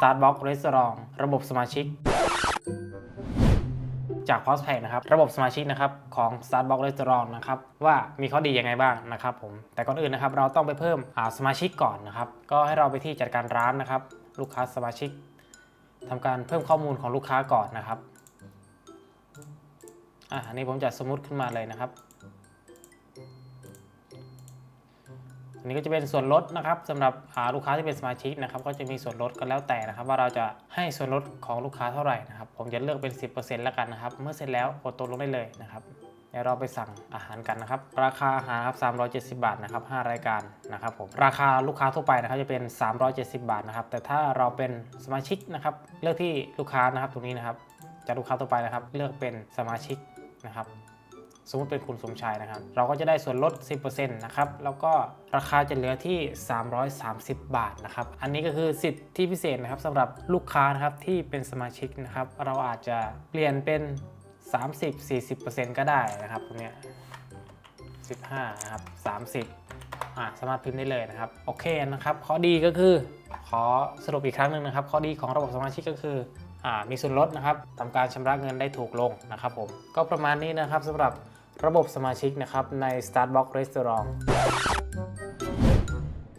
Starbucks Restaurant ระบบสมาชิก จาก p o s t p a c นะครับ ระบบสมาชิกนะครับของ Starbucks Restaurant นะครับว่ามีข้อดียังไงบ้างนะครับผม แต่ก่อนอื่นนะครับเราต้องไปเพิ่มสมาชิกก่อนนะครับ ก็ให้เราไปที่จัดการร้านนะครับ ลูกค้าสมาชิกทำการเพิ่มข้อมูลของลูกค้าก่อนนะครับอะอันนี้ผมจะสมมุติขึ้นมาเลยนะครับ นี้ก็จะเป็นส่วนลดนะครับสำหรับลูกค้าที่เป็นสมาชิกนะครับ ก็จะมีส่วนลดก็แล้วแต่นะครับ ว่าเราจะให้ส่วนลดของลูกค้าเท่าไหร่นะครับ ผมจะเลือกเป็น 10%แล้วกันนะครับ เมื่อเสร็จแล้วกดตัวลงได้เลยนะครับเดี๋ยวเราไปสั่งอาหารกันนะครับ ราคาอาหารครับ370 บาทนะครับ5รายการนะครับผมราคาลูกค้าทั่วไปนะครับจะเป็น 370 บาทนะครับ แต่ถ้าเราเป็นสมาชิกนะครับ เลือกที่ลูกค้านะครับตรงนี้นะครับจากลูกค้าทั่วไปนะครับ เลือกเป็นสมาชิกนะครับ สมมติเป็นคุณสมชายนะครับ เราก็จะได้ส่วนลด 10%นะครับ แล้วก็ราคาจะเหลือที่ 330 บาทนะครับ อันนี้ก็คือสิทธิพิเศษนะครับสำหรับลูกค้านะครับที่เป็นสมาชิกนะครับ เราอาจจะเปลี่ยนเป็น 30-40%ก็ได้นะครับตรงนี้15นะครับ30อ่าสามารถพิมพ์ได้เลยนะครับ โอเคนะครับ ข้อดีก็คือ ขอสรุปอีกครั้งหนึ่งนะครับ ข้อดีของระบบสมาชิกก็คืออ่ามีส่วนลดนะครับทำการชำระเงินได้ถูกลงนะครับผม ก็ประมาณนี้นะครับสำหรับ ระบบสมาชิกนะครับใน Starbucks Restaurant